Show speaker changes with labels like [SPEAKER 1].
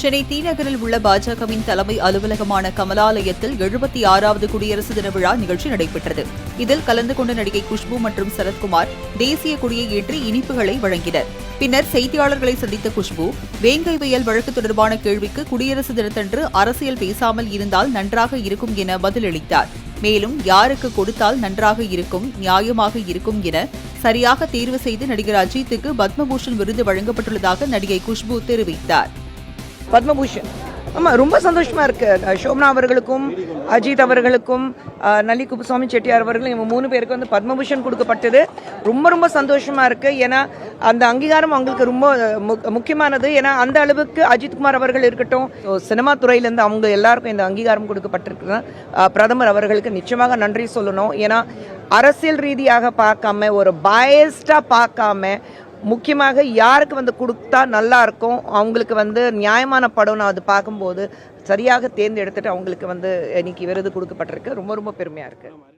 [SPEAKER 1] சென்னை தீநகரில் உள்ள பாஜகவின் தலைமை அலுவலகமான கமலாலயத்தில் எழுபத்தி ஆறாவது குடியரசு தின விழா நிகழ்ச்சி நடைபெற்றது. இதில் கலந்து கொண்ட நடிகை குஷ்பு மற்றும் சரத்குமார் தேசிய கொடியை ஏற்றி இனிப்புகளை வழங்கினர். பின்னர் செய்தியாளர்களை சந்தித்த குஷ்பு வேங்கை வயல் வழக்கு தொடர்பான கேள்விக்கு குடியரசு தினத்தன்று அரசியல் பேசாமல் இருந்தால் நன்றாக இருக்கும் என பதிலளித்தார். மேலும் யாருக்கு கொடுத்தால் நன்றாக இருக்கும் நியாயமாக இருக்கும் என சரியாக தேர்வு செய்து நடிகர் அஜித்துக்கு பத்மபூஷன் விருது வழங்கப்பட்டுள்ளதாக நடிகை குஷ்பு தெரிவித்தார்.
[SPEAKER 2] பத்மபூஷன். ஆமாம் ரொம்ப சந்தோஷமாக இருக்கு. ஷோம்னா அவர்களுக்கும் அஜித் அவர்களுக்கும் அஹ் நல்லி குப்புசாமி செட்டியார் அவர்களும் இவங்க மூணு பேருக்கு வந்து பத்மபூஷன் கொடுக்கப்பட்டது. ரொம்ப ரொம்ப சந்தோஷமாக இருக்குது ஏன்னா அந்த அங்கீகாரம் அவங்களுக்கு ரொம்ப மு- முக்கியமானது. ஏன்னா அந்த அளவுக்கு அஜித்குமார் அவர்கள் இருக்கட்டும் சினிமா துறையிலேருந்து அவங்க எல்லாருக்கும் இந்த அங்கீகாரம் கொடுக்கப்பட்டிருக்கு பிரதமர் அவர்களுக்கு நிச்சயமாக நன்றி சொல்லணும். ஏன்னா அரசியல் ரீதியாக பார்க்காம ஒரு பயஸ்டாக பார்க்காம முக்கியமாக யாருக்கு வந்து கொடுத்தா நல்லா இருக்கும்? அவங்களுக்கு வந்து நியாயமான படம் நான் அது பார்க்கும்போது சரியாக தேர்ந்தெடுத்துட்டு அவங்களுக்கு வந்து இன்னைக்கு விருது கொடுக்கப்பட்டிருக்கு. ரொம்ப ரொம்ப பெருமையாக இருக்குது